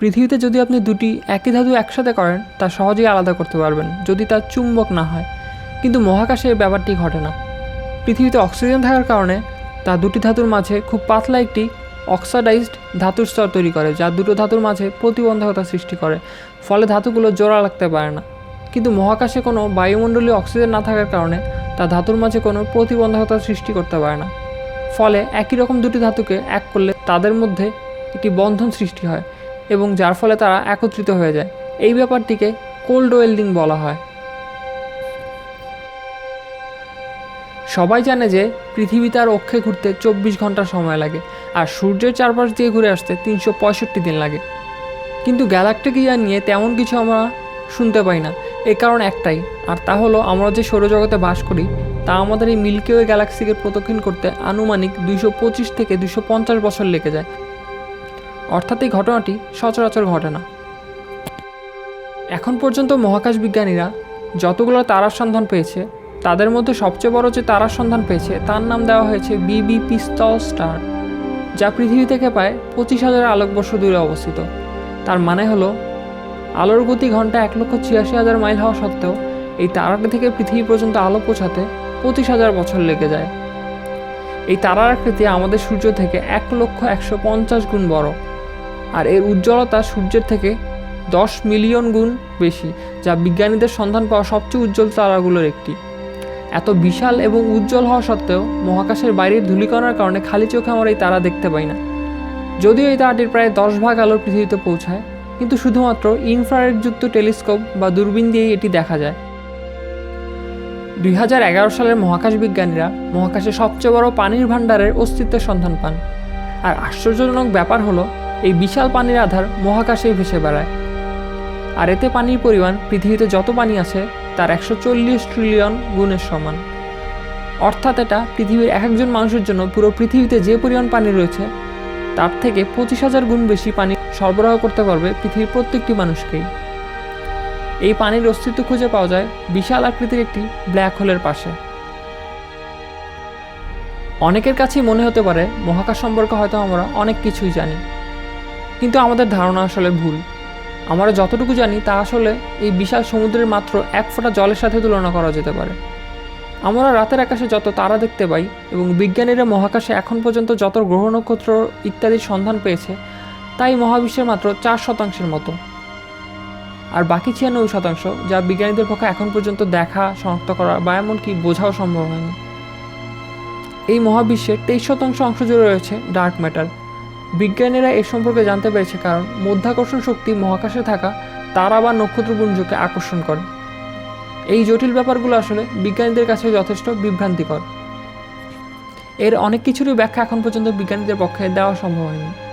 পৃথিবীতে যদি আপনি দুটি একই ধাতু একসাথে করেন, তা সহজেই আলাদা করতে পারবেন, যদি তা চুম্বক না হয়। কিন্তু মহাকাশে ব্যাপারটি ঘটে না। পৃথিবীতে অক্সিজেন থাকার কারণে তা দুটি ধাতুর মাঝে খুব পাতলা একটি অক্সাডাইজড ধাতুর স্তর তৈরি করে, যা দুটো ধাতুর মাঝে প্রতিবন্ধকতা সৃষ্টি করে, ফলে ধাতুগুলো জোড়া লাগতে পারে না। কিন্তু মহাকাশে কোনো বায়ুমণ্ডলীয় অক্সিজেন না থাকার কারণে তা ধাতুর মাঝে কোনো প্রতিবন্ধকতা সৃষ্টি করতে পারে না। ফলে একই রকম দুটি ধাতুকে এক করলে তাদের মধ্যে একটি বন্ধন সৃষ্টি হয় এবং যার ফলে তারা একত্রিত হয়ে যায়। এই ব্যাপারটিকে কোল্ড ওয়েল্ডিং বলা হয়। সবাই জানে যে পৃথিবী তার অক্ষে ঘুরতে চব্বিশ ঘণ্টা সময় লাগে, আর সূর্যের চারপাশ দিয়ে ঘুরে আসতে তিনশো পঁয়ষট্টি দিন লাগে। কিন্তু গ্যালাকটিক ইয়ার নিয়ে তেমন কিছু আমরা শুনতে পাই না। এর কারণ একটাই, আর তা হলো আমরা যে সৌরজগতে বাস করি, তা আমাদের এই মিল্কি ওয়ে গ্যালাক্সিকে প্রদক্ষিণ করতে আনুমানিক দুইশো পঁচিশ থেকে দুশো পঞ্চাশ বছর লেগে যায়। অর্থাৎ এই ঘটনাটি সচরাচর ঘটে না। এখন পর্যন্ত মহাকাশ বিজ্ঞানীরা যতগুলো তারার সন্ধান পেয়েছে, তাদের মধ্যে সবচেয়ে বড় যে তারার সন্ধান পেয়েছে, তার নাম দেওয়া হয়েছে বিবি পিস্তল স্টার, যা পৃথিবী থেকে প্রায় পঁচিশ হাজার আলোকবর্ষ দূরে অবস্থিত। তার মানে হলো, আলোর গতি ঘণ্টা এক লক্ষ ছিয়াশি হাজার মাইল হওয়া সত্ত্বেও, এই তারাটি থেকে পৃথিবী পর্যন্ত আলো পৌঁছাতে পঁচিশ হাজার বছর লেগে যায়। এই তারার আকৃতি আমাদের সূর্য থেকে এক লক্ষ একশো পঞ্চাশ গুণ বড়। আর এর উজ্জ্বলতা সূর্যের থেকে দশ মিলিয়ন গুণ বেশি, যা বিজ্ঞানীদের সন্ধান পাওয়া সবচেয়ে উজ্জ্বল তারাগুলোর একটি। এত বিশাল এবং উজ্জ্বল হওয়া সত্ত্বেও মহাকাশের বাইরের ধূলিকণার কারণে খালি চোখে আমরা এই তারা দেখতে পাই না। যদিও এই তারাটির প্রায় দশ ভাগ আলো পৃথিবীতে পৌঁছায়, কিন্তু শুধুমাত্র ইনফ্রারেডযুক্ত টেলিস্কোপ বা দূরবীন দিয়েই এটি দেখা যায়। দুই হাজার এগারো সালের মহাকাশ বিজ্ঞানীরা মহাকাশে সবচেয়ে বড় পানির ভাণ্ডারের অস্তিত্বের সন্ধান পান। আর আশ্চর্যজনক ব্যাপার হলো এই বিশাল পানির আধার মহাকাশেই ভেসে বেড়ায়। আর এতে পানির পরিমাণ পৃথিবীতে যত পানি আছে, তার একশো চল্লিশ ট্রিলিয়ন গুণের সমান। অর্থাৎ এটা পৃথিবীর এক একজন মানুষের জন্য পুরো পৃথিবীতে যে পরিমাণ পানি রয়েছে, তার থেকে পঁচিশ হাজার গুণ বেশি পানি সরবরাহ করতে পারবে পৃথিবীর প্রত্যেকটি মানুষকেই। এই পানির অস্তিত্ব খুঁজে পাওয়া যায় বিশাল আকৃতির একটি ব্ল্যাক হোলের পাশে। অনেকের কাছেই মনে হতে পারে মহাকাশ সম্পর্কে হয়তো আমরা অনেক কিছুই জানি। কিন্তু আমাদের ধারণা আসলে ভুল। আমরা যতটুকু জানি, তা আসলে এই বিশাল সমুদ্রের মাত্র এক ফোঁটা জলের সাথে তুলনা করা যেতে পারে। আমরা রাতের আকাশে যত তারা দেখতে পাই এবং বিজ্ঞানীরা মহাকাশে এখন পর্যন্ত যত গ্রহ নক্ষত্র ইত্যাদির সন্ধান পেয়েছে, তাই মহাবিশ্বের মাত্র চার শতাংশের মতো। আর বাকি ছিয়ানব্বই শতাংশ যা বিজ্ঞানীদের পক্ষে এখন পর্যন্ত দেখা, শনাক্ত করা বা এমনকি বোঝাও সম্ভব হয়নি। এই মহাবিশ্বের তেইশ শতাংশ অংশ জুড়ে রয়েছে ডার্ক ম্যাটার। বিজ্ঞানীরা এ সম্পর্কে জানতে পেরেছে কারণ মধ্যাকর্ষণ শক্তি মহাকাশে থাকা তারা বা নক্ষত্রপুঞ্জকে আকর্ষণ করে। এই জটিল ব্যাপারগুলো আসলে বিজ্ঞানীদের কাছে যথেষ্ট বিভ্রান্তিকর। এর অনেক কিছুরই ব্যাখ্যা এখন পর্যন্ত বিজ্ঞানীদের পক্ষে দেওয়া সম্ভব হয়নি।